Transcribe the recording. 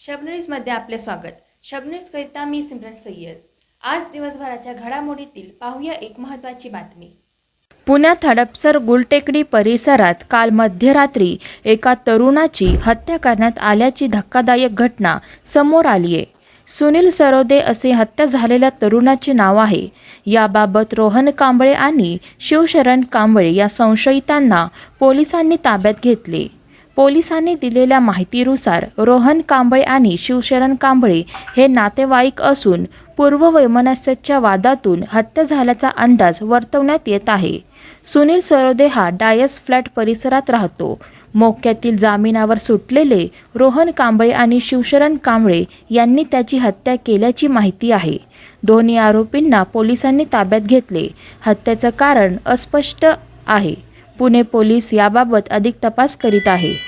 शबनरीजमध्ये आपले स्वागत. शबनरीजकरिता मी सिमरन सय्यद. आज दिवसभराच्या घडामोडीतील पाहूया एक महत्त्वाची बातमी. पुण्यात हडपसर गुलटेकडी परिसरात काल मध्यरात्री एका तरुणाची हत्या करण्यात आल्याची धक्कादायक घटना समोर आली आहे. सुनील सरोदे असे हत्या झालेल्या तरुणाचे नाव आहे. याबाबत रोहन कांबळे आणि शिवशरण कांबळे या संशयितांना पोलिसांनी ताब्यात घेतले. पोलिसांनी दिलेल्या माहितीनुसार रोहन कांबळे आणि शिवशरण कांबळे हे नातेवाईक असून पूर्ववैमनस्याच्या वादातून हत्या झाल्याचा अंदाज वर्तवण्यात येत आहे. सुनील सरोदे हा डायस फ्लॅट परिसरात राहतो. मोक्यातील जामिनावर सुटलेले रोहन कांबळे आणि शिवशरण कांबळे यांनी त्याची हत्या केल्याची माहिती आहे. दोन्ही आरोपींना पोलिसांनी ताब्यात घेतले. हत्येचं कारण अस्पष्ट आहे. पुणे पोलीस याबाबत अधिक तपास करीत आहे.